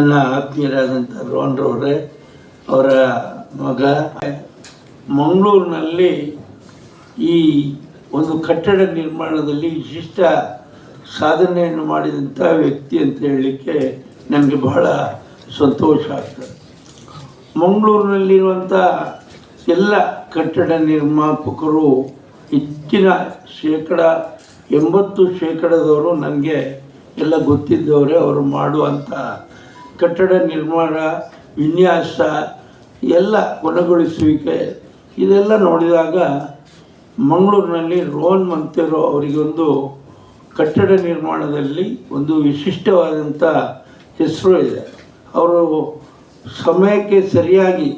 ನನ್ನ ಆತ್ಮೀಯರಾದಂಥ ರೋಹನ್ರವರೇ ಅವರ ಮಗ. ಮಂಗಳೂರಿನಲ್ಲಿ ಈ ಒಂದು ಕಟ್ಟಡ ನಿರ್ಮಾಣದಲ್ಲಿ ವಿಶಿಷ್ಟ ಸಾಧನೆಯನ್ನು ಮಾಡಿದಂಥ ವ್ಯಕ್ತಿ ಅಂತ ಹೇಳಲಿಕ್ಕೆ ನನಗೆ ಬಹಳ ಸಂತೋಷ ಆಗ್ತದೆ. ಮಂಗಳೂರಿನಲ್ಲಿರುವಂಥ ಎಲ್ಲ ಕಟ್ಟಡ ನಿರ್ಮಾಪಕರು ಹೆಚ್ಚಿನ ಶೇಕಡ ಎಂಬತ್ತು ಶೇಕಡದವರು ನನಗೆ ಎಲ್ಲ ಗೊತ್ತಿದ್ದವರೇ, ಅವರು ಮಾಡುವಂಥ ಕಟ್ಟಡ ನಿರ್ಮಾಣ, ವಿನ್ಯಾಸ, ಎಲ್ಲ ಕೊನೆಗೊಳಿಸುವಿಕೆ, ಇದೆಲ್ಲ ನೋಡಿದಾಗ ಮಂಗಳೂರಿನಲ್ಲಿ ರೋಹನ್ ಮಂತೆರೋ ಅವರಿಗೊಂದು ಕಟ್ಟಡ ನಿರ್ಮಾಣದಲ್ಲಿ ಒಂದು ವಿಶಿಷ್ಟವಾದಂಥ ಹೆಸರು ಇದೆ. ಅವರು ಸಮಯಕ್ಕೆ ಸರಿಯಾಗಿ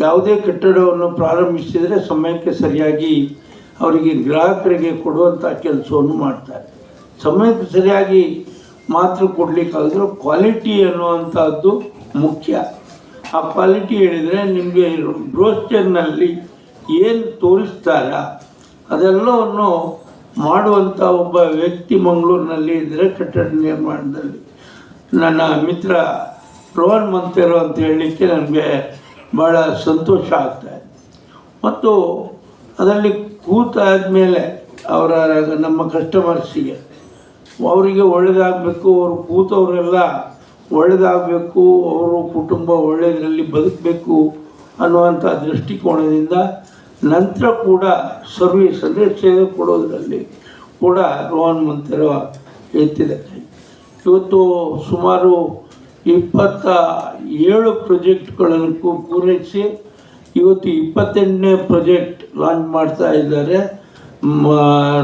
ಯಾವುದೇ ಕಟ್ಟಡವನ್ನು ಪ್ರಾರಂಭಿಸಿದರೆ ಸಮಯಕ್ಕೆ ಸರಿಯಾಗಿ ಅವರಿಗೆ ಗ್ರಾಹಕರಿಗೆ ಕೊಡುವಂಥ ಕೆಲಸವನ್ನು ಮಾಡ್ತಾರೆ. ಸಮಯಕ್ಕೆ ಸರಿಯಾಗಿ ಮಾತ್ರ ಕೊಡಲಿಕ್ಕಾದರೂ ಕ್ವಾಲಿಟಿ ಅನ್ನುವಂಥದ್ದು ಮುಖ್ಯ. ಆ ಕ್ವಾಲಿಟಿ ಹೇಳಿದರೆ ನಿಮಗೆ ಬ್ರೋಸ್ಚರ್ನಲ್ಲಿ ಏನು ತೋರಿಸ್ತಾರ ಅದೆಲ್ಲವನ್ನು ಮಾಡುವಂಥ ಒಬ್ಬ ವ್ಯಕ್ತಿ ಮಂಗಳೂರಿನಲ್ಲಿ ಇದ್ದರೆ ಕಟ್ಟಡ ನಿರ್ಮಾಣದಲ್ಲಿ. ನನ್ನ ಮಿತ್ರ ರೋಹನ್ ಮಂತೇರೋ ಅಂತ ಹೇಳಲಿಕ್ಕೆ ನನಗೆ ಭಾಳ ಸಂತೋಷ ಆಗ್ತಾಯಿದೆ ಮತ್ತು ಅದರಲ್ಲಿ ಕೂತಾದ ಮೇಲೆ ಅವರ ನಮ್ಮ ಕಸ್ಟಮರ್ಸಿಗೆ ಅವರಿಗೆ ಒಳ್ಳೆಯದಾಗಬೇಕು ಅವರು ಕೂತವರೆಲ್ಲ ಒಳ್ಳೆಯದಾಗಬೇಕು ಅವರು ಕುಟುಂಬ ಒಳ್ಳೆಯದರಲ್ಲಿ ಬದುಕಬೇಕು ಅನ್ನುವಂಥ ದೃಷ್ಟಿಕೋನದಿಂದ ನಂತರ ಕೂಡ ಸರ್ವಿಸ್ ಅಂದರೆ ಸೇವೆ ಕೊಡೋದರಲ್ಲಿ ಕೂಡ ರೋಹನ್ ಮಂತಿರೋ ಎತ್ತಿದೆ ಇವತ್ತು ಸುಮಾರು ಇಪ್ಪತ್ತ ಏಳು ಪ್ರಾಜೆಕ್ಟ್ಗಳನ್ನು ಪೂರೈಸಿ ಇವತ್ತು ಇಪ್ಪತ್ತೆಂಟನೇ ಪ್ರಾಜೆಕ್ಟ್ ಲಾಂಚ್ ಮಾಡ್ತಾ ಇದ್ದಾರೆ.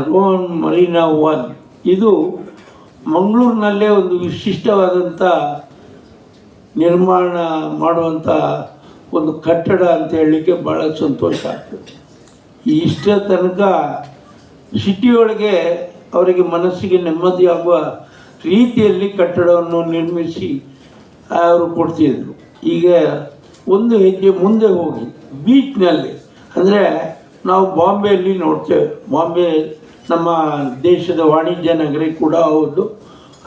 Rohan Marina one. ಇದು ಮಂಗಳೂರಿನಲ್ಲೇ ಒಂದು ವಿಶಿಷ್ಟವಾದಂಥ ನಿರ್ಮಾಣ ಮಾಡುವಂಥ ಒಂದು ಕಟ್ಟಡ ಅಂತ ಹೇಳಲಿಕ್ಕೆ ಭಾಳ ಸಂತೋಷ ಆಗ್ತದೆ. ಇಷ್ಟರ ತನಕ ಸಿಟಿಯೊಳಗೆ ಅವರಿಗೆ ಮನಸ್ಸಿಗೆ ನೆಮ್ಮದಿಯಾಗುವ ರೀತಿಯಲ್ಲಿ ಕಟ್ಟಡವನ್ನು ನಿರ್ಮಿಸಿ ಅವರು ಕೊಡ್ತಿದ್ರು. ಈಗ ಒಂದು ಹೆಜ್ಜೆ ಮುಂದೆ ಹೋಗಿ ಬೀಚ್ನಲ್ಲಿ ಅಂದರೆ ನಾವು ಬಾಂಬೆಯಲ್ಲಿ ನೋಡ್ತೇವೆ. ಬಾಂಬೆ ನಮ್ಮ ದೇಶದ ವಾಣಿಜ್ಯ ನಗರಿ ಕೂಡ ಹೌದು.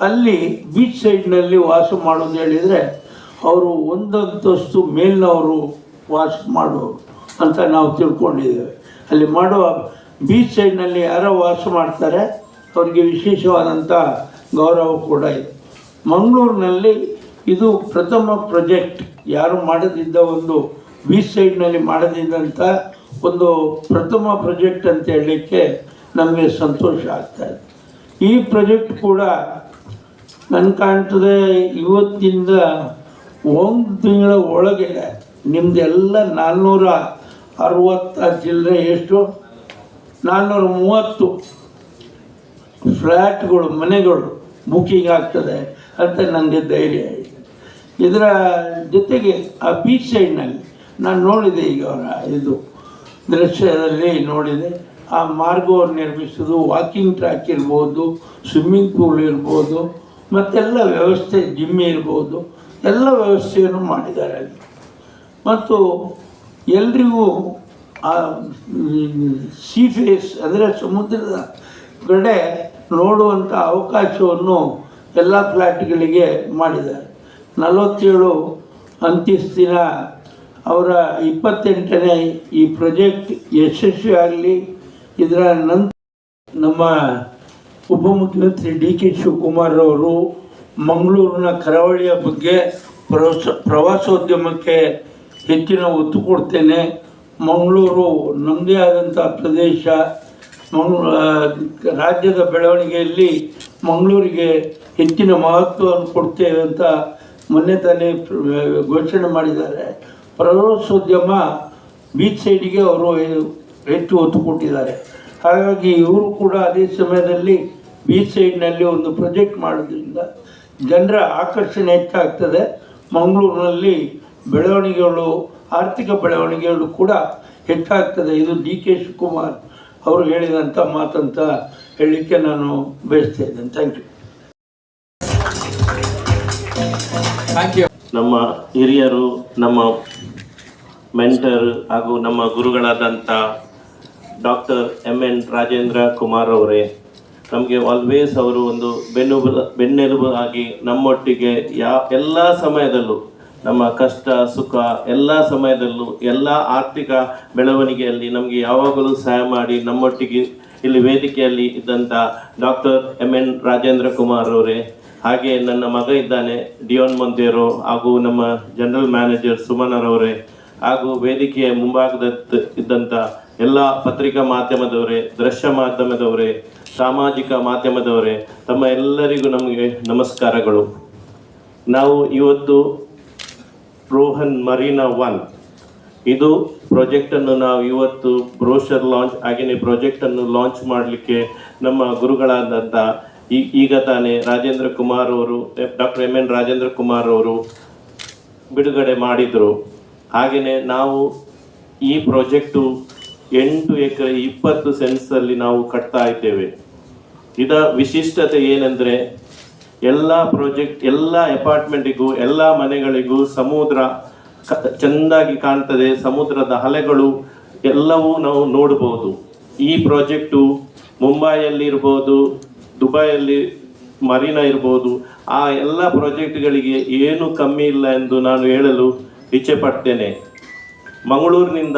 ಅಲ್ಲಿ ಬೀಚ್ ಸೈಡ್ನಲ್ಲಿ ವಾಸ ಮಾಡೋದು ಹೇಳಿದರೆ ಅವರು ಒಂದಂತಸ್ತು ಮೇಲಿನವರು ವಾಸ ಮಾಡೋರು ಅಂತ ನಾವು ತಿಳ್ಕೊಂಡಿದ್ದೇವೆ. ಅಲ್ಲಿ ಮಾಡುವ ಬೀಚ್ ಸೈಡ್ನಲ್ಲಿ ಯಾರೋ ವಾಸ ಮಾಡ್ತಾರೆ, ಅವರಿಗೆ ವಿಶೇಷವಾದಂಥ ಗೌರವ ಕೂಡ ಇದೆ. ಮಂಗಳೂರಿನಲ್ಲಿ ಇದು ಪ್ರಥಮ ಪ್ರಾಜೆಕ್ಟ್ ಯಾರು ಮಾಡದಿದ್ದ ಒಂದು ಬೀಚ್ ಸೈಡ್ನಲ್ಲಿ ಮಾಡದಿದ್ದಂಥ ಒಂದು ಪ್ರಥಮ ಪ್ರಾಜೆಕ್ಟ್ ಅಂತ ಹೇಳಲಿಕ್ಕೆ ನಮಗೆ ಸಂತೋಷ ಆಗ್ತಾ ಇದೆ ಈ ಪ್ರಾಜೆಕ್ಟ್ ಕೂಡ ನನ್ನ ಕಾಣ್ತದೆ ಇವತ್ತಿಂದ ಒಂದು ತಿಂಗಳ ಒಳಗೆ ನಿಮ್ಮದೆಲ್ಲ ನಾನ್ನೂರ ಅರವತ್ತ ಚಿಲ್ಲರೆ ಎಷ್ಟು? ನಾನ್ನೂರ ಮೂವತ್ತು ಫ್ಲ್ಯಾಟ್ಗಳು ಮನೆಗಳು ಬುಕ್ಕಿಂಗ್ ಆಗ್ತದೆ ಅಂತ ನನಗೆ ಧೈರ್ಯ ಇದೆ. ಇದರ ಜೊತೆಗೆ ಆ ಬೀಚ್ ಸೈಡ್ನಲ್ಲಿ ನಾನು ನೋಡಿದೆ ಈಗ ಅವರ ಇದು ದೃಶ್ಯದಲ್ಲಿ ನೋಡಿದೆ. ಆ ಮಾರ್ಗವನ್ನು ನಿರ್ಮಿಸೋದು ವಾಕಿಂಗ್ ಟ್ರ್ಯಾಕ್ ಇರ್ಬೋದು ಸ್ವಿಮ್ಮಿಂಗ್ ಪೂಲ್ ಇರ್ಬೋದು, ಮತ್ತೆಲ್ಲ ವ್ಯವಸ್ಥೆ ಜಿಮ್ ಇರ್ಬೋದು, ಎಲ್ಲ ವ್ಯವಸ್ಥೆಯನ್ನು ಮಾಡಿದ್ದಾರೆ ಅಲ್ಲಿ. ಮತ್ತು ಎಲ್ರಿಗೂ ಆ ಸೀ ಫೇಸ್ ಅಂದರೆ ಸಮುದ್ರದ ಕಡೆ ನೋಡುವಂಥ ಅವಕಾಶವನ್ನು ಎಲ್ಲ ಫ್ಲ್ಯಾಟ್ಗಳಿಗೆ ಮಾಡಿದ್ದಾರೆ. ನಲವತ್ತೇಳು ಅಂತ್ಯಸ್ತಿನ ಅವರ ಇಪ್ಪತ್ತೆಂಟನೇ ಈ ಪ್ರಾಜೆಕ್ಟ್ ಯಶಸ್ವಿ ಆಗಲಿ ಇದರ ನಂತರ ನಮ್ಮ ಉಪಮುಖ್ಯಮಂತ್ರಿ ಡಿ ಕೆ ಶಿವಕುಮಾರ್ ಅವರು ಮಂಗಳೂರಿನ ಕರಾವಳಿಯ ಬಗ್ಗೆ ಪ್ರವಾಸ, ಪ್ರವಾಸೋದ್ಯಮಕ್ಕೆ ಹೆಚ್ಚಿನ ಒತ್ತು ಕೊಡ್ತೇನೆ. ಮಂಗಳೂರು ನಮ್ಮದೇ ಆದಂಥ ಪ್ರದೇಶ. ರಾಜ್ಯದ ಬೆಳವಣಿಗೆಯಲ್ಲಿ ಮಂಗಳೂರಿಗೆ ಹೆಚ್ಚಿನ ಮಹತ್ವವನ್ನು ಕೊಡ್ತೇವೆ ಅಂತ ಮೊನ್ನೆ ತಾನೇ ಘೋಷಣೆ ಮಾಡಿದ್ದಾರೆ. ಪ್ರವಾಸೋದ್ಯಮ ಬೀಚ್ ಸೈಡಿಗೆ ಅವರು ಹೆಚ್ಚು ಒತ್ತು ಕೊಟ್ಟಿದ್ದಾರೆ. ಹಾಗಾಗಿ ಇವರು ಕೂಡ ಅದೇ ಸಮಯದಲ್ಲಿ ಬೀಚ್ ಸೈಡ್ನಲ್ಲಿ ಒಂದು ಪ್ರೊಜೆಕ್ಟ್ ಮಾಡೋದ್ರಿಂದ ಜನರ ಆಕರ್ಷಣೆ ಹೆಚ್ಚಾಗ್ತದೆ. ಮಂಗಳೂರಿನಲ್ಲಿ ಬೆಳವಣಿಗೆಗಳು ಆರ್ಥಿಕ ಬೆಳವಣಿಗೆಗಳು ಕೂಡ ಹೆಚ್ಚಾಗ್ತದೆ. ಇದು ಡಿ ಕೆ ಶಿವಕುಮಾರ್ ಅವರು ಹೇಳಿದಂಥ ಮಾತಂತ ಹೇಳಲಿಕ್ಕೆ ನಾನು ಬಯಸ್ತಾ ಇದ್ದೇನೆ. ಥ್ಯಾಂಕ್ ಯು ಥ್ಯಾಂಕ್ ಯು ನಮ್ಮ ಹಿರಿಯರು ನಮ್ಮ ಮೆಂಟರ್ ಹಾಗೂ ನಮ್ಮ ಗುರುಗಳಾದಂಥ doctor M N Rajendra Kumar ಅವರೇ, ನಮಗೆ ಆಲ್ವೇಸ್ ಅವರು ಒಂದು ಬೆನ್ನುಬು, ಬೆನ್ನೆಲುಬು ಆಗಿ ನಮ್ಮೊಟ್ಟಿಗೆ ಯಾ, ಎಲ್ಲ ಸಮಯದಲ್ಲೂ ನಮ್ಮ ಕಷ್ಟ, ಸುಖ ಎಲ್ಲ ಸಮಯದಲ್ಲೂ ಎಲ್ಲ ಆರ್ಥಿಕ ಬೆಳವಣಿಗೆಯಲ್ಲಿ ನಮಗೆ ಯಾವಾಗಲೂ ಸಹಾಯ ಮಾಡಿ ನಮ್ಮೊಟ್ಟಿಗೆ ಇಲ್ಲಿ ವೇದಿಕೆಯಲ್ಲಿ ಇದ್ದಂಥ doctor M N Rajendra Kumar ಅವರೇ, ಹಾಗೆ ನನ್ನ ಮಗ ಇದ್ದಾನೆ ಡಿಯೋನ್ ಮೊಂದೇರೋ ಹಾಗೂ ನಮ್ಮ ಜನರಲ್ ಮ್ಯಾನೇಜರ್ ಸುಮನರವರೇ ಹಾಗೂ ವೇದಿಕೆಯ ಮುಂಭಾಗದ ಇದ್ದಂಥ ಎಲ್ಲ ಪತ್ರಿಕಾ ಮಾಧ್ಯಮದವರೇ, ದೃಶ್ಯ ಮಾಧ್ಯಮದವರೇ, ಸಾಮಾಜಿಕ ಮಾಧ್ಯಮದವರೇ, ತಮ್ಮ ಎಲ್ಲರಿಗೂ ನಮಗೆ ನಮಸ್ಕಾರಗಳು. ನಾವು ಇವತ್ತು ರೋಹನ್ ಮರೀನಾ ಒನ್. ಇದು ಪ್ರಾಜೆಕ್ಟನ್ನು ನಾವು ಇವತ್ತು ಬ್ರೋಷರ್ ಲಾಂಚ್ ಹಾಗೆಯೇ ಪ್ರಾಜೆಕ್ಟನ್ನು ಲಾಂಚ್ ಮಾಡಲಿಕ್ಕೆ ನಮ್ಮ ಗುರುಗಳಾದಂಥ ಈ, ಈಗ ತಾನೇ ರಾಜೇಂದ್ರ ಕುಮಾರ್ ಅವರು doctor M N Rajendra Kumar ಅವರು ಬಿಡುಗಡೆ ಮಾಡಿದರು. ಹಾಗೆಯೇ ನಾವು ಈ ಪ್ರಾಜೆಕ್ಟು ಎಂಟು ಎಕರೆ ಇಪ್ಪತ್ತು ಸೆನ್ಸಲ್ಲಿ ನಾವು ಕಟ್ತಾ ಇದ್ದೇವೆ. ಇದರ ವಿಶಿಷ್ಟತೆ ಏನೆಂದರೆ, ಎಲ್ಲ ಪ್ರಾಜೆಕ್ಟ್ ಎಲ್ಲ ಅಪಾರ್ಟ್ಮೆಂಟಿಗೂ ಎಲ್ಲ ಮನೆಗಳಿಗೂ ಸಮುದ್ರ ಚೆಂದಾಗಿ ಕಾಣ್ತದೆ, ಸಮುದ್ರದ ಅಲೆಗಳು ಎಲ್ಲವೂ ನಾವು ನೋಡಬಹುದು ಈ ಪ್ರಾಜೆಕ್ಟು ಮುಂಬೈಯಲ್ಲಿ ಇರ್ಬೋದು, ದುಬೈಯಲ್ಲಿ ಮರೀನಾ ಇರ್ಬೋದು, ಆ ಎಲ್ಲ ಪ್ರಾಜೆಕ್ಟ್ಗಳಿಗೆ ಏನು ಕಮ್ಮಿ ಇಲ್ಲ ಎಂದು ನಾನು ಹೇಳಲು ಇಚ್ಛೆ ಪಡ್ತೇನೆ. ಮಂಗಳೂರಿನಿಂದ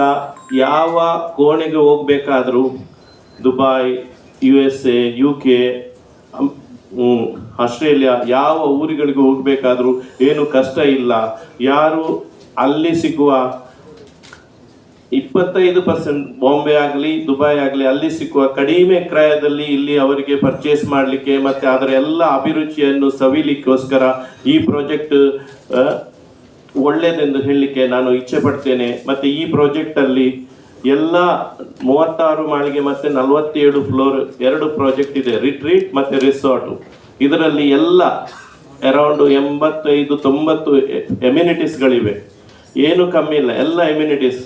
ಯಾವ ಕೋಣೆಗೆ ಹೋಗಬೇಕಾದರೂ Dubai U S A U K Australia, ಯಾವ ಊರುಗಳಿಗೆ ಹೋಗಬೇಕಾದರೂ ಏನು ಕಷ್ಟ ಇಲ್ಲ. ಯಾರು ಅಲ್ಲಿ ಸಿಗುವ ಇಪ್ಪತ್ತೈದು ಪರ್ಸೆಂಟ್ ಬಾಂಬೆ ಆಗಲಿ ದುಬೈ ಆಗಲಿ, ಅಲ್ಲಿ ಸಿಕ್ಕುವ ಕಡಿಮೆ ಕ್ರಯದಲ್ಲಿ ಇಲ್ಲಿ ಅವರಿಗೆ ಪರ್ಚೇಸ್ ಮಾಡಲಿಕ್ಕೆ ಮತ್ತು ಅದರ ಎಲ್ಲ ಅಭಿರುಚಿಯನ್ನು ಸವಿಲಿಕ್ಕೋಸ್ಕರ ಈ ಪ್ರಾಜೆಕ್ಟ್ ಒಳ್ಳೆಯದೆಂದು ಹೇಳಲಿಕ್ಕೆ ನಾನು ಇಚ್ಛೆ ಪಡ್ತೇನೆ. ಮತ್ತು ಈ ಪ್ರಾಜೆಕ್ಟಲ್ಲಿ ಎಲ್ಲ ಮೂವತ್ತಾರು ಮಾಳಿಗೆ ಮತ್ತು ನಲವತ್ತೇಳು ಫ್ಲೋರ್ ಎರಡು ಪ್ರಾಜೆಕ್ಟ್ ಇದೆ. ರಿಟ್ರೀಟ್ ಮತ್ತು ರಿಸಾರ್ಟು ಇದರಲ್ಲಿ ಎಲ್ಲ ಅರೌಂಡು ಎಂಬತ್ತೈದು, ತೊಂಬತ್ತು ಎಮ್ಯುನಿಟೀಸ್ಗಳಿವೆ ಏನು ಕಮ್ಮಿ ಇಲ್ಲ. ಎಲ್ಲ ಎಮ್ಯುನಿಟೀಸ್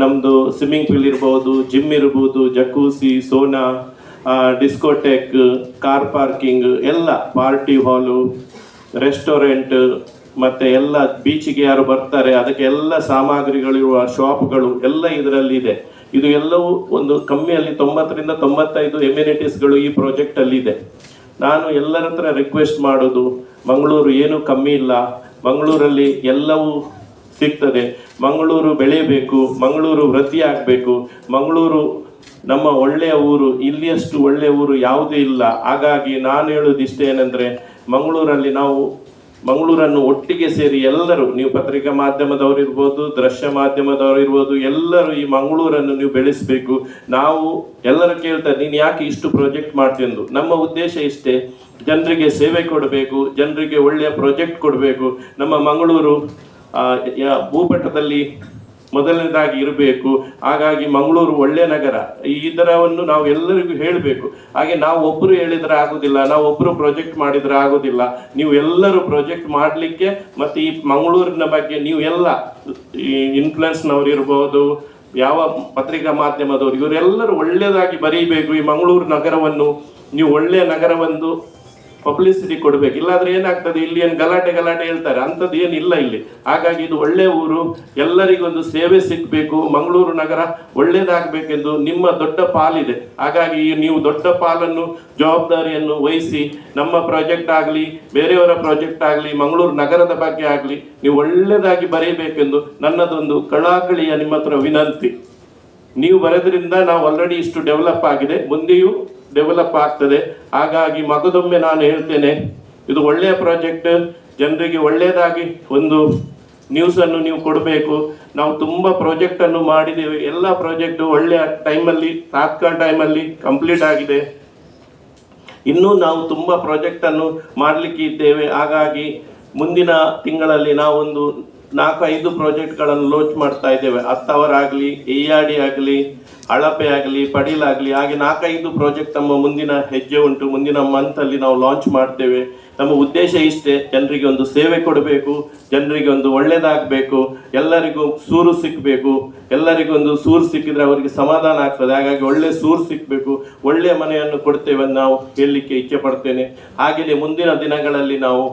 ನಮ್ಮದು ಸ್ವಿಮ್ಮಿಂಗ್ ಪೂಲ್ ಇರ್ಬೋದು ಜಿಮ್ ಇರ್ಬೋದು jacuzzi sauna discotheque car parking ಎಲ್ಲ ಪಾರ್ಟಿ ಹಾಲು ರೆಸ್ಟೋರೆಂಟ್ ಮತ್ತೆ ಎಲ್ಲ ಬೀಚಿಗೆ ಯಾರು ಬರ್ತಾರೆ, ಅದಕ್ಕೆ ಎಲ್ಲ ಸಾಮಗ್ರಿಗಳಿರುವ ಶಾಪ್ಗಳು ಎಲ್ಲ ಇದರಲ್ಲಿ ಇದೆ. ಇದು ಎಲ್ಲವೂ ಒಂದು ಕಮ್ಮಿಯಲ್ಲಿ ತೊಂಬತ್ತರಿಂದ ತೊಂಬತ್ತೈದು ಎಮ್ಯುನಿಟೀಸ್ಗಳು ಈ ಪ್ರಾಜೆಕ್ಟ್ ಅಲ್ಲಿ ಇದೆ. ನಾನು ಎಲ್ಲರ ಹತ್ರ ರಿಕ್ವೆಸ್ಟ್ ಮಾಡೋದು, ಮಂಗಳೂರು ಏನು ಕಮ್ಮಿ ಇಲ್ಲ, ಮಂಗಳೂರಲ್ಲಿ ಎಲ್ಲವೂ ಸಿಗ್ತದೆ, ಮಂಗಳೂರು ಬೆಳೆಯಬೇಕು, ಮಂಗಳೂರು ವೃದ್ಧಿ ಆಗಬೇಕು, ಮಂಗಳೂರು ನಮ್ಮ ಒಳ್ಳೆಯ ಊರು, ಇಲ್ಲಿಯಷ್ಟು ಒಳ್ಳೆಯ ಊರು ಯಾವುದೂ ಇಲ್ಲ. ಹಾಗಾಗಿ ನಾನು ಹೇಳೋದು ಇಷ್ಟೇನೆಂದರೆ ಮಂಗಳೂರಲ್ಲಿ ನಾವು ಮಂಗಳೂರನ್ನು ಒಟ್ಟಿಗೆ ಸೇರಿ ಎಲ್ಲರೂ, ನೀವು ಪತ್ರಿಕಾ ಮಾಧ್ಯಮದವರು ಇರ್ಬೋದು, ದೃಶ್ಯ ಮಾಧ್ಯಮದವರು ಇರ್ಬೋದು, ಎಲ್ಲರೂ ಈ ಮಂಗಳೂರನ್ನು ನೀವು ಬೆಳೆಸಬೇಕು. ನಾವು ಎಲ್ಲರೂ ಕೇಳ್ತಾರೆ, ನೀನು ಯಾಕೆ ಇಷ್ಟು ಪ್ರಾಜೆಕ್ಟ್ ಮಾಡ್ತೀನಿ ನಮ್ಮ ಉದ್ದೇಶ ಇಷ್ಟೇ, ಜನರಿಗೆ ಸೇವೆ ಕೊಡಬೇಕು, ಜನರಿಗೆ ಒಳ್ಳೆಯ ಪ್ರಾಜೆಕ್ಟ್ ಕೊಡಬೇಕು. ನಮ್ಮ ಮಂಗಳೂರು ಭೂಪಟದಲ್ಲಿ ಮೊದಲನೇದಾಗಿ ಇರಬೇಕು. ಹಾಗಾಗಿ ಮಂಗಳೂರು ಒಳ್ಳೆಯ ನಗರ. ಈ ಇದರವನ್ನು ನಾವು ಎಲ್ಲರಿಗೂ ಹೇಳಬೇಕು. ಹಾಗೆ ನಾವು ಒಬ್ಬರು ಹೇಳಿದ್ರೆ ಆಗೋದಿಲ್ಲ, ನಾವು ಒಬ್ಬರು ಪ್ರಾಜೆಕ್ಟ್ ಮಾಡಿದ್ರೆ ಆಗೋದಿಲ್ಲ. ನೀವು ಎಲ್ಲರೂ ಪ್ರಾಜೆಕ್ಟ್ ಮಾಡಲಿಕ್ಕೆ ಮತ್ತೆ ಈ ಮಂಗಳೂರಿನ ಬಗ್ಗೆ ನೀವು ಎಲ್ಲ ಈ ಇನ್ಫ್ಲುಯೆನ್ಸ್ನವ್ರು ಇರ್ಬೋದು, ಯಾವ ಪತ್ರಿಕಾ ಮಾಧ್ಯಮದವರು, ಇವರೆಲ್ಲರೂ ಒಳ್ಳೆಯದಾಗಿ ಬರೀಬೇಕು ಈ ಮಂಗಳೂರು ನಗರವನ್ನು. ನೀವು ಒಳ್ಳೆಯ ನಗರವನ್ನು ಪಬ್ಲಿಸಿಟಿ ಕೊಡಬೇಕು. ಇಲ್ಲಾಂದ್ರೆ ಏನಾಗ್ತದೆ? ಇಲ್ಲಿ ಏನು ಗಲಾಟೆ ಗಲಾಟೆ ಹೇಳ್ತಾರೆ. ಅಂಥದ್ದು ಏನಿಲ್ಲ ಇಲ್ಲಿ. ಹಾಗಾಗಿ ಇದು ಒಳ್ಳೆ ಊರು. ಎಲ್ಲರಿಗೊಂದು ಸೇವೆ ಸಿಗಬೇಕು. ಮಂಗಳೂರು ನಗರ ಒಳ್ಳೇದಾಗಬೇಕೆಂದು ನಿಮ್ಮ ದೊಡ್ಡ ಪಾಲಿದೆ. ಹಾಗಾಗಿ ನೀವು ದೊಡ್ಡ ಪಾಲನ್ನು, ಜವಾಬ್ದಾರಿಯನ್ನು ವಹಿಸಿ, ನಮ್ಮ ಪ್ರಾಜೆಕ್ಟ್ ಆಗಲಿ, ಬೇರೆಯವರ ಪ್ರಾಜೆಕ್ಟ್ ಆಗಲಿ, ಮಂಗಳೂರು ನಗರದ ಬಗ್ಗೆ ಆಗಲಿ, ನೀವು ಒಳ್ಳೆಯದಾಗಿ ಬರೀಬೇಕೆಂದು ನನ್ನದೊಂದು ಕಳಾಕಳಿಯ ನಿಮ್ಮ ಹತ್ರ ವಿನಂತಿ. ನೀವು ಬರೆದ್ರಿಂದ ನಾವು ಆಲ್ರೆಡಿ ಇಷ್ಟು ಡೆವಲಪ್ ಆಗಿದೆ. ಮುಂದೆಯೂ ಡೆವಲಪ್ ಆಗ್ತದೆ. ಹಾಗಾಗಿ ಮಗದೊಮ್ಮೆ ನಾನು ಹೇಳ್ತೇನೆ, ಇದು ಒಳ್ಳೆಯ ಪ್ರಾಜೆಕ್ಟ್ ಜನರಿಗೆ ಒಳ್ಳೆಯದಾಗಿ ಒಂದು ನ್ಯೂಸನ್ನು ನೀವು ಕೊಡಬೇಕು. ನಾವು ತುಂಬ ಪ್ರಾಜೆಕ್ಟನ್ನು ಮಾಡಿದ್ದೇವೆ. ಎಲ್ಲ ಪ್ರಾಜೆಕ್ಟ್ ಒಳ್ಳೆಯ ಟೈಮಲ್ಲಿ ತಾತ್ಕಾಲ ಟೈಮಲ್ಲಿ ಕಂಪ್ಲೀಟ್ ಆಗಿದೆ. ಇನ್ನೂ ನಾವು ತುಂಬ ಪ್ರಾಜೆಕ್ಟನ್ನು ಮಾಡಲಿಕ್ಕೆ ಇದ್ದೇವೆ. ಹಾಗಾಗಿ ಮುಂದಿನ ತಿಂಗಳಲ್ಲಿ ನಾವೊಂದು ನಾಲ್ಕು ಐದು ಪ್ರಾಜೆಕ್ಟ್ಗಳನ್ನು ಲಾಂಚ್ ಮಾಡ್ತಾ ಇದ್ದೇವೆ. ಹತ್ತವರಾಗಲಿ ಎ ಆರ್ ಡಿ ಆಗಲಿ ಅಳಪೆ ಆಗಲಿ ಪಡೀಲಾಗಲಿ ಹಾಗೆ ನಾಲ್ಕೈದು ಪ್ರಾಜೆಕ್ಟ್ ನಮ್ಮ ಮುಂದಿನ ಹೆಜ್ಜೆ ಉಂಟು. ಮುಂದಿನ ಮಂತಲ್ಲಿ ನಾವು ಲಾಂಚ್ ಮಾಡ್ತೇವೆ. ನಮ್ಮ ಉದ್ದೇಶ ಇಷ್ಟೇ, ಜನರಿಗೆ ಒಂದು ಸೇವೆ ಕೊಡಬೇಕು, ಜನರಿಗೆ ಒಂದು ಒಳ್ಳೆಯದಾಗಬೇಕು ಎಲ್ಲರಿಗೂ ಸೂರು ಸಿಕ್ಕಬೇಕು ಎಲ್ಲರಿಗೂ ಒಂದು ಸೂರು ಸಿಕ್ಕಿದ್ರೆ ಅವರಿಗೆ ಸಮಾಧಾನ ಆಗ್ತದೆ. ಹಾಗಾಗಿ ಒಳ್ಳೆ ಸೂರು ಸಿಕ್ಕಬೇಕು ಒಳ್ಳೆಯ ಮನೆಯನ್ನು ಕೊಡ್ತೇವೆ ನಾವು ಹೇಳಲಿಕ್ಕೆ ಇಚ್ಛೆ ಪಡ್ತೇನೆ. ಹಾಗೆಯೇ ಮುಂದಿನ ದಿನಗಳಲ್ಲಿ ನಾವು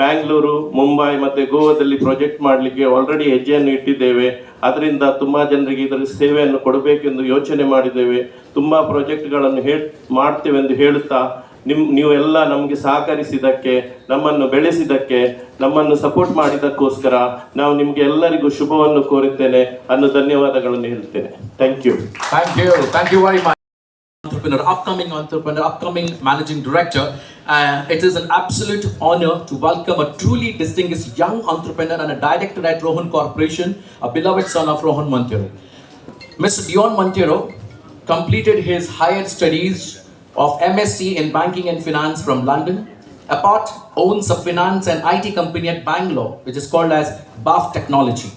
ಬ್ಯಾಂಗ್ಳೂರು, ಮುಂಬೈ ಮತ್ತು ಗೋವಾದಲ್ಲಿ ಪ್ರಾಜೆಕ್ಟ್ ಮಾಡಲಿಕ್ಕೆ ಆಲ್ರೆಡಿ ಹೆಜ್ಜೆಯನ್ನು ಇಟ್ಟಿದ್ದೇವೆ. ಅದರಿಂದ ತುಂಬ ಜನರಿಗೆ ಇದರ ಸೇವೆಯನ್ನು ಕೊಡಬೇಕೆಂದು ಯೋಚನೆ ಮಾಡಿದ್ದೇವೆ. ತುಂಬ ಪ್ರಾಜೆಕ್ಟ್ಗಳನ್ನು ಹೇಳ್ ಮಾಡ್ತೇವೆಂದು ಹೇಳುತ್ತಾ, ನಿಮ್ ನೀವೆಲ್ಲ ನಮಗೆ ಸಹಕರಿಸಿದ್ದಕ್ಕೆ, ನಮ್ಮನ್ನು ಬೆಳೆಸಿದ್ದಕ್ಕೆ, ನಮ್ಮನ್ನು ಸಪೋರ್ಟ್ ಮಾಡಿದ್ದಕ್ಕೋಸ್ಕರ ನಾವು ನಿಮಗೆ ಎಲ್ಲರಿಗೂ ಶುಭವನ್ನು ಕೋರುತ್ತೇನೆ ಅನ್ನೋ ಧನ್ಯವಾದಗಳನ್ನು ಹೇಳ್ತೇನೆ thank you thank you thank you very much. Entrepreneur, upcoming entrepreneur, upcoming managing director. Uh, it is an absolute honor to welcome a truly distinguished young entrepreneur and a director at Rohan Corporation, a beloved son of Rohan Montero. Mr. Dion Montero completed his higher studies of MSc in Banking and Finance from London. Apart, owns a finance and IT company at Bangalore, which is called as Buff Technology.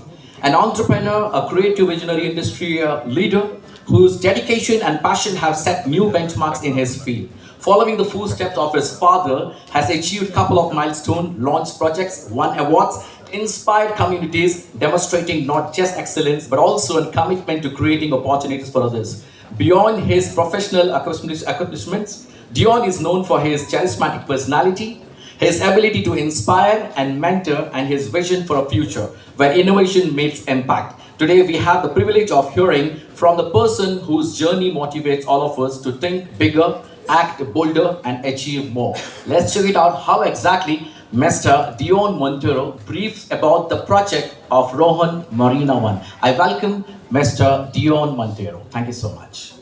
An entrepreneur, a creative visionary industry uh, leader whose dedication and passion have set new benchmarks in his field. Following the footsteps of his father, has achieved a couple of milestones, launched projects, won awards, inspired communities, demonstrating not just excellence but also a commitment to creating opportunities for others. Beyond his professional accomplishments, Dion is known for his charismatic personality, his ability to inspire and mentor, and his vision for a future where innovation makes impact. Today, we have the privilege of hearing from the person whose journey motivates all of us to think bigger, act bolder, and achieve more. Let's check it out how exactly Mr. Dion Montero briefs about the project of Rohan Marina One. I welcome Mr. Dion Montero. Thank you so much.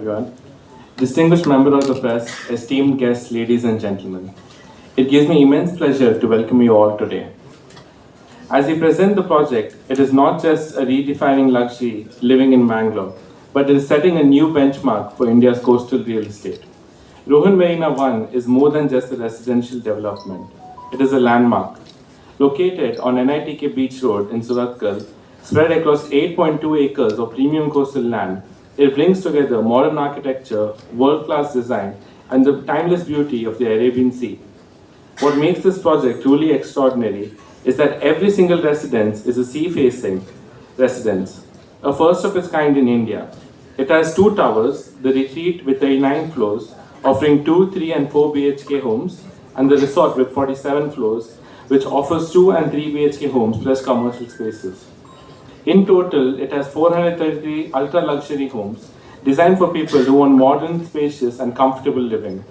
Everyone. Distinguished member of the press, esteemed guests, ladies and gentlemen. It gives me immense pleasure to welcome you all today. As we present the project, it is not just a redefining luxury living in Mangalore, but it is setting a new benchmark for India's coastal real estate. Rohan Marina 1 is more than just a residential development. It is a landmark. Located on NITK Beach Road in Surathkal, spread across 8.2 acres of premium coastal land, it brings together modern architecture, world-class design, and the timeless beauty of the Arabian Sea. What makes this project truly extraordinary is that every single residence is a sea-facing residence, a first of its kind in India. It has two towers, the retreat with 39 floors, offering 2, 3 and 4 BHK homes, and the resort with 47 floors, which offers 2 and 3 BHK homes plus commercial spaces. In total, it has 433 ultra luxury homes designed for people who want modern, spacious, and comfortable living.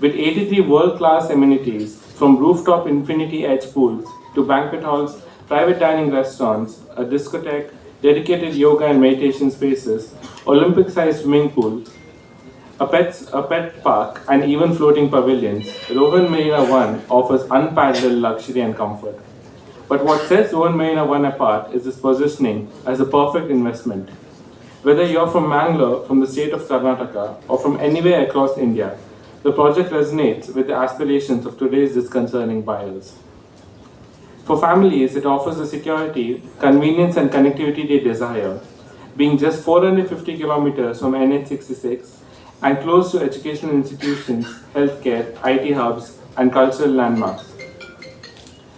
With 83 world class amenities, from rooftop infinity edge pools to banquet halls, private dining restaurants, a discotheque, dedicated yoga and meditation spaces, Olympic sized swimming pool, a pet, a pet park, and even floating pavilions, Rohan Marina 1 offers unparalleled luxury and comfort. But what sets Rohan Marina 1 apart is its positioning as a perfect investment. Whether you're from Mangalore, from the state of Karnataka, or from anywhere across India, the project resonates with the aspirations of today's disconcerting buyers. For families, it offers the security, convenience, and connectivity they desire, being just 450 kilometers from NH66 and close to educational institutions, healthcare, IT hubs, and cultural landmarks.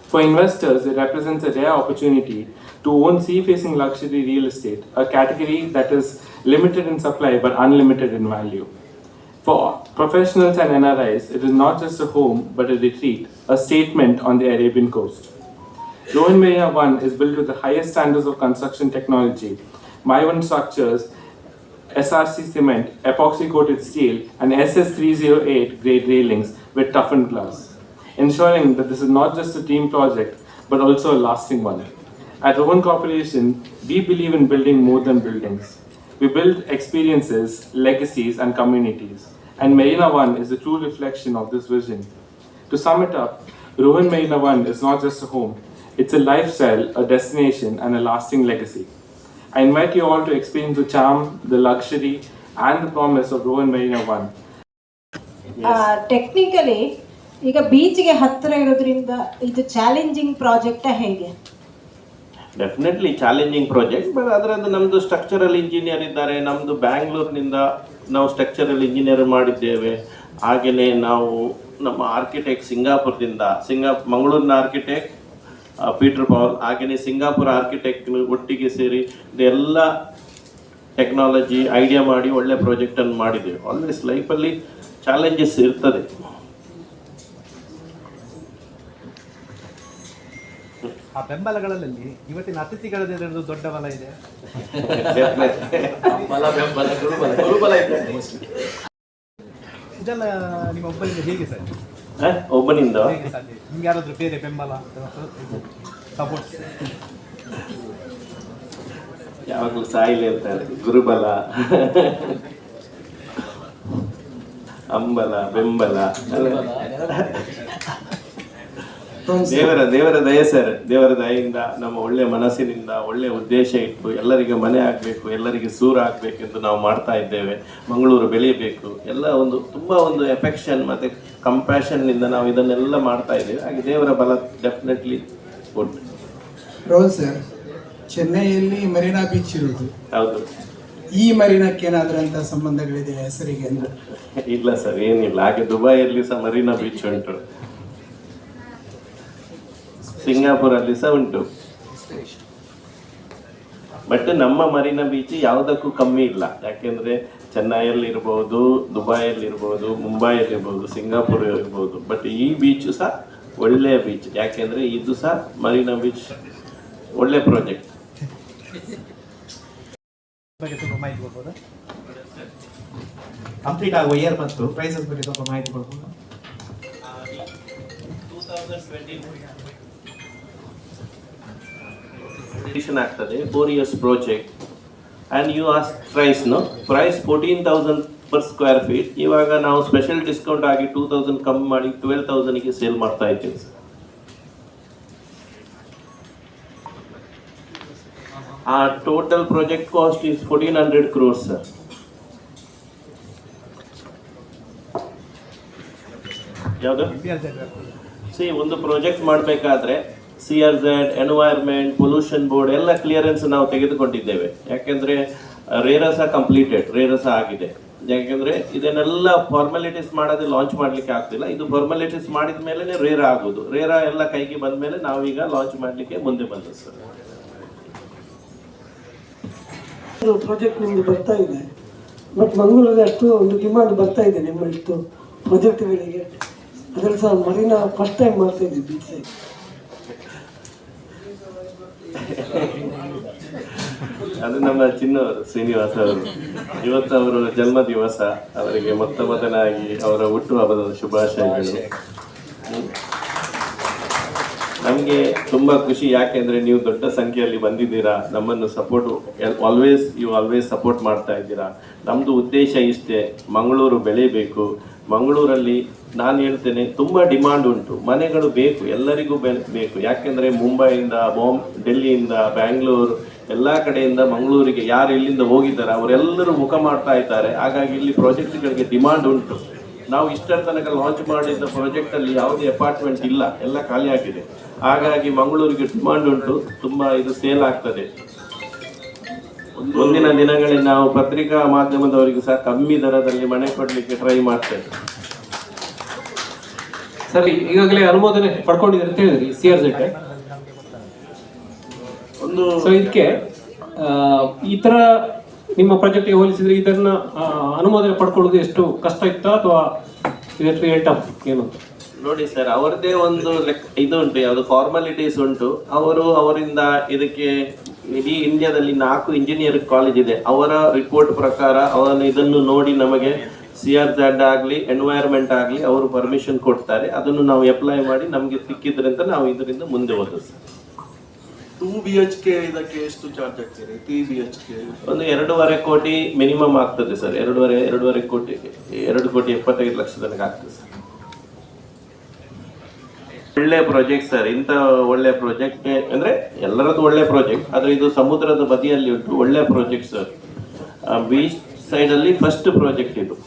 For investors, it represents a rare opportunity to own sea facing luxury real estate, a category that is limited in supply but unlimited in value. For professionals and NRIs, it is not just a home but a retreat, a statement on the Arabian coast. Rohan Marina 1 is built with the highest standards of construction technology, My1 structures, SRC cement, epoxy coated steel, and SS308 grade railings with toughened glass, ensuring that this is not just a team project, but also a lasting one. At Rowan Corporation, we believe in building more than buildings. We build experiences, legacies, and communities, and Marina One is a true reflection of this vision. To sum it up, Rowan Marina One is not just a home, it's a lifestyle, a destination, and a lasting legacy. I invite you all to experience the charm, the luxury, and the promise of Rowan Marina One. Yes. Uh, technically, ಈಗ ಬೀಚ್ಗೆ ಹತ್ತಿರ ಇರೋದ್ರಿಂದ ಇದು challenging ಪ್ರಾಜೆಕ್ಟ ಹೇಗೆ? Definitely challenging project but ಅದರದ್ದು ನಮ್ಮದು structural engineer ಇದ್ದಾರೆ. ನಮ್ಮದು ಬ್ಯಾಂಗ್ಳೂರಿನಿಂದ ನಾವು ಸ್ಟ್ರಕ್ಚರಲ್ ಇಂಜಿನಿಯರ್ ಮಾಡಿದ್ದೇವೆ. ಹಾಗೆಯೇ ನಾವು ನಮ್ಮ ಆರ್ಕಿಟೆಕ್ಟ್ ಸಿಂಗಾಪುರದಿಂದ, ಸಿಂಗಾ, ಮಂಗಳೂರಿನ ಆರ್ಕಿಟೆಕ್ಟ್ ಪೀಟರ್ ಪಾಲ್ ಹಾಗೆಯೇ ಸಿಂಗಾಪುರ ಆರ್ಕಿಟೆಕ್ಟ್ ಒಟ್ಟಿಗೆ ಸೇರಿ ಇದೆಲ್ಲ ಟೆಕ್ನಾಲಜಿ ಐಡಿಯಾ ಮಾಡಿ ಒಳ್ಳೆ ಪ್ರಾಜೆಕ್ಟನ್ನು ಮಾಡಿದ್ದೇವೆ. ಆಲ್ವೇಸ್ ಲೈಫಲ್ಲಿ ಚಾಲೆಂಜಸ್ ಇರ್ತದೆ. ಆ ಬೆಂಬಲಗಳಲ್ಲಿ ಇವತ್ತಿನ ಅತಿಥಿಗಳದ್ದು ದೊಡ್ಡ ಬಲ ಇದೆ? ಇದೆಲ್ಲ ನಿಮ್ಮ ಒಬ್ಬರಿಂದ ಹೇಗೆ ಸರ್? ಒಬ್ಬನಿಂದ? ನಿಮ್ಗೆ ಯಾರಾದ್ರೂ ಬೇರೆ ಬೆಂಬಲ ಸಪೋರ್ಟ್ ಯಾವಾಗಲೂ ಸಾಯಿಲೆ ಅಂತಾರೆ ಗುರುಬಲ. ಅಂಬಲ ಬೆಂಬಲ. ದೇವರ ದೇವರ ದಯೆ ಸರ್. ದೇವರ ದಯೆಯಿಂದ ನಮ್ಮ ಒಳ್ಳೆ ಮನಸ್ಸಿನಿಂದ ಒಳ್ಳೆ ಉದ್ದೇಶ ಇಟ್ಟು ಎಲ್ಲರಿಗೆ ಮನೆ ಆಗಬೇಕು ಎಲ್ಲರಿಗೆ ಸೂರ ಆಗಬೇಕೆಂದು ನಾವು ಮಾಡ್ತಾ ಇದ್ದೇವೆ. ಮಂಗಳೂರು ಬೆಳೆಯಬೇಕು ಎಲ್ಲ ಒಂದು ತುಂಬ ಒಂದು ಎಫೆಕ್ಷನ್ ಮತ್ತು ಕಂಪ್ಯಾಷನ್ನಿಂದ ನಾವು ಇದನ್ನೆಲ್ಲ ಮಾಡ್ತಾ ಇದ್ದೇವೆ. ಹಾಗೆ ದೇವರ ಬಲ ಡೆಫಿನೆಟ್ಲಿ ಗುಡ್ ಸರ್ ಚೆನ್ನೈಯಲ್ಲಿ ಮರೀನಾ ಬೀಚ್ ಇರುವುದು ಹೌದು. ಈ ಮರೀನಕ್ಕೆ ಏನಾದರೂ ಅಂತ ಸಂಬಂಧಗಳಿದೆ ಹೆಸರಿಗೆ ಅಂತ? ಇಲ್ಲ ಸರ್ ಏನಿಲ್ಲ. ಹಾಗೆ ದುಬೈಯಲ್ಲಿ ಸಹ ಮರೀನಾ ಬೀಚ್ ಉಂಟು. ಸಿಂಗಾಪುರಲ್ಲಿ ಸಹ ಉಂಟು. ಬಟ್ ನಮ್ಮ ಮರೀನಾ ಬೀಚ್ ಯಾವುದಕ್ಕೂ ಕಮ್ಮಿ ಇಲ್ಲ. ಯಾಕೆಂದ್ರೆ ಚೆನ್ನೈಯಲ್ಲಿ ಇರ್ಬೋದು ದುಬೈಯಲ್ಲಿ ಇರ್ಬೋದು ಮುಂಬೈಯಲ್ಲಿ ಇರ್ಬೋದು ಸಿಂಗಾಪುರ ಇರ್ಬೋದು ಬಟ್ ಈ ಬೀಚ್ ಸಹ ಒಳ್ಳೆಯ ಬೀಚ್ ಯಾಕೆಂದ್ರೆ ಇದು ಸಹ ಮರೀನಾ ಬೀಚ್ ಒಳ್ಳೆ ಪ್ರಾಜೆಕ್ಟ್ ಬಗ್ಗೆ ಸ್ವಲ್ಪ ಮಾಹಿತಿ ಕೊಡ್ಬೋದಾ? ಕಂಪ್ಲೀಟ್ ಆಗುವ ಇಯರ್ ಮತ್ತು ಪ್ರೈಸಸ್ ಬಗ್ಗೆ ಸ್ವಲ್ಪ ಮಾಹಿತಿ ಕೊಡ್ಬೋದಾ? ಕಂಡೀಷನ್ ಆಗ್ತದೆ four years project and you as price no price fourteen thousand per square feet ಇವಾಗ ನಾವು ಸ್ಪೆಷಲ್ ಡಿಸ್ಕೌಂಟ್ ಆಗಿ ಟೂ ತೌಸಂಡ್ ಕಮ್ಮಿ ಮಾಡಿ ಟ್ವೆಲ್ ತೌಸಂಡಿಗೆ ಸೇಲ್ ಮಾಡ್ತಾ ಇದ್ದೀವಿ ಸರ್ ಆ total project cost is fourteen hundred crores sir ಯಾವುದು? ಸಿ ಒಂದು ಪ್ರಾಜೆಕ್ಟ್ ಮಾಡಬೇಕಾದ್ರೆ C R Z environment pollution board ಎಲ್ಲ ಕ್ಲಿಯರೆನ್ಸ್ ನಾವು ತೆಗೆದುಕೊಂಡಿದ್ದೇವೆ. ಯಾಕೆಂದ್ರೆ ರೇರಸ ಕಂಪ್ಲೀಟೆಡ್ ರೇರಸ ಆಗಿದೆ. ಯಾಕೆಂದ್ರೆ, ಇದನ್ನೆಲ್ಲ ಫಾರ್ಮಾಲಿಟೀಸ್ ಮಾಡದೆ ಲಾಂಚ್ ಮಾಡ್ಲಿಕ್ಕೆ ಆಗ್ತಿಲ್ಲ. ಇದು ಫಾರ್ಮಾಲಿಟೀಸ್ ಮಾಡಿದ ಮೇಲೆ ರೇರ ಆಗೋದು. ರೇರ ಎಲ್ಲ ಕೈಗೆ ಬಂದ ಮೇಲೆ ನಾವೀಗ ಲಾಂಚ್ ಮಾಡ್ಲಿಕ್ಕೆ ಮುಂದೆ ಬಂದ ಸರ್ ಪ್ರಾಜೆಕ್ಟ್ ನಿಮ್ದು ಬರ್ತಾ ಇದೆ. ಬಟ್ ಮಂಗಳೂರಲ್ಲಿ ಅಷ್ಟು ಒಂದು ಡಿಮಾಂಡ್ ಬರ್ತಾ ಇದೆ ನಿಮ್ಮ ಇಷ್ಟು ಪ್ರಾಜೆಕ್ಟ್ಗಳಿಗೆ ಅದರಲ್ಲಿ ಸಹ ಮರೀನಾ ಫಸ್ಟ್ ಟೈಮ್ ಮಾಡ್ತಾ ಇದ್ದೀವಿ ಬೀಚ್ ಸೈಡ್. ಅದು ನಮ್ಮ ಚಿನ್ನವರು, ಶ್ರೀನಿವಾಸ ಅವರು. ಇವತ್ತು ಅವರ ಜನ್ಮ ದಿವಸ ಅವರಿಗೆ ಮೊತ್ತ ಮೊದಲಾಗಿ ಅವರ ಹುಟ್ಟುಹಬ್ಬದ ಶುಭಾಶಯಗಳು. ನಮಗೆ ತುಂಬ ಖುಷಿ. ಯಾಕೆಂದ್ರೆ ನೀವು ದೊಡ್ಡ ಸಂಖ್ಯೆಯಲ್ಲಿ ಬಂದಿದ್ದೀರಾ. ನಮ್ಮನ್ನು support always you always support ಮಾಡ್ತಾ ಇದ್ದೀರಾ. ನಮ್ಮದು ಉದ್ದೇಶ ಇಷ್ಟೇ. ಮಂಗಳೂರು ಬೆಳೆಯಬೇಕು ಮಂಗಳೂರಲ್ಲಿ ನಾನು ಹೇಳ್ತೇನೆ, ತುಂಬ ಡಿಮಾಂಡ್ ಉಂಟು. ಮನೆಗಳು ಬೇಕು. ಎಲ್ಲರಿಗೂ ಬೆ- ಬೇಕು. ಯಾಕೆಂದರೆ ಮುಂಬೈಯಿಂದ ಬಾಂಬ್ ಡೆಲ್ಲಿಯಿಂದ, ಬ್ಯಾಂಗ್ಳೂರು ಎಲ್ಲ ಕಡೆಯಿಂದ ಮಂಗಳೂರಿಗೆ ಯಾರು ಇಲ್ಲಿಂದ ಹೋಗಿದ್ದಾರೆ, ಅವರೆಲ್ಲರೂ ಮುಖ ಮಾಡ್ತಾ ಇದ್ದಾರೆ. ಹಾಗಾಗಿ ಇಲ್ಲಿ ಪ್ರಾಜೆಕ್ಟ್ಗಳಿಗೆ ಡಿಮಾಂಡ್ ಉಂಟು. ನಾವು ಇಷ್ಟರ ತನಕ ಲಾಂಚ್ ಮಾಡಿದ್ದ ಪ್ರಾಜೆಕ್ಟ್ ಅಲ್ಲಿ ಯಾವುದೇ ಅಪಾರ್ಟ್ಮೆಂಟ್ ಇಲ್ಲ, ಎಲ್ಲ ಖಾಲಿ ಆಗಿದೆ. ಹಾಗಾಗಿ ಮಂಗಳೂರಿಗೆ ಡಿಮಾಂಡ್ ಉಂಟು, ತುಂಬಾ ಇದು ಸೇಲ್ ಆಗ್ತದೆ. ಮುಂದಿನ ದಿನಗಳಲ್ಲಿ ನಾವು ಪತ್ರಿಕಾ ಮಾಧ್ಯಮದವರಿಗೆ ಸಹ ಕಮ್ಮಿ ದರದಲ್ಲಿ ಮನೆ ಕೊಡಲಿಕ್ಕೆ ಟ್ರೈ ಮಾಡ್ತೇವೆ. ಸರಿ, ಈಗಾಗಲೇ ಅನುಮೋದನೆ ಪಡ್ಕೊಂಡಿದ್ದಾರೆ ಹೇಳಿದ್ರಿ ಸಿ ಆರ್ ಜೆಡ್ ಸೊ ಇದಕ್ಕೆ ಈ ತರ ನಿಮ್ಮ ಪ್ರಾಜೆಕ್ಟ್ಗೆ ಹೋಲಿಸಿದ್ರೆ ಇದನ್ನ ಅನುಮೋದನೆ ಪಡ್ಕೊಳ್ಳೋದು ಎಷ್ಟು ಕಷ್ಟ ಇತ್ತಾ ಅಥವಾ ಅಪ್ ಏನು? ನೋಡಿ ಸರ್ ಅವರದೇ ಒಂದು ಲೆಕ್ ಇದು ಉಂಟು ಯಾವುದು ಫಾರ್ಮಾಲಿಟೀಸ್ ಉಂಟು. ಅವರು ಅವರಿಂದ ಇದಕ್ಕೆ ಇಡೀ ಇಂಡಿಯಾದಲ್ಲಿ ನಾಲ್ಕು ಇಂಜಿನಿಯರಿಂಗ್ ಕಾಲೇಜ್ ಇದೆ. ಅವರ ರಿಪೋರ್ಟ್ ಪ್ರಕಾರ ಅವನು ಇದನ್ನು ನೋಡಿ ನಮಗೆ ಸಿ ಆರ್ ಝಡ್ ಆಗಲಿ ಎನ್ವೈರ್ಮೆಂಟ್ ಆಗಲಿ ಅವರು ಪರ್ಮಿಷನ್ ಕೊಡ್ತಾರೆ. ಅದನ್ನು ನಾವು ಅಪ್ಲೈ ಮಾಡಿ ನಮಗೆ ಸಿಕ್ಕಿದ್ರಿಂದ ನಾವು ಇದರಿಂದ ಮುಂದೆ sir two B H K ಇದಕ್ಕೆ ಎಷ್ಟು ಚಾರ್ಜ್ ಆಗ್ತೀರಿ ತ್ರೀ ಬಿ ಎಚ್ ಕೆ ಒಂದು ಎರಡೂವರೆ ಕೋಟಿ ಮಿನಿಮಮ್ ಆಗ್ತದೆ ಸರ್. ಎರಡೂವರೆ ಎರಡೂವರೆ ಕೋಟಿ, ಎರಡು ಕೋಟಿ ಎಪ್ಪತ್ತೈದು ಲಕ್ಷ ತನಕ ಆಗ್ತದೆ ಸರ್. ಒಳ್ಳೆ ಪ್ರಾಜೆಕ್ಟ್ ಸರ್. ಇಂಥ ಒಳ್ಳೆ ಪ್ರಾಜೆಕ್ಟ್ ಅಂದ್ರೆ ಎಲ್ಲರದ್ದು ಒಳ್ಳೆ ಪ್ರಾಜೆಕ್ಟ್ ಆದರೆ ಇದು ಸಮುದ್ರದ ಬದಿಯಲ್ಲಿ ಉಂಟು ಒಳ್ಳೆ ಪ್ರಾಜೆಕ್ಟ್ ಸರ್. ಬೀಚ್ ಸೈಡಲ್ಲಿ ಫಸ್ಟ್ ಪ್ರಾಜೆಕ್ಟ್ ಇದು.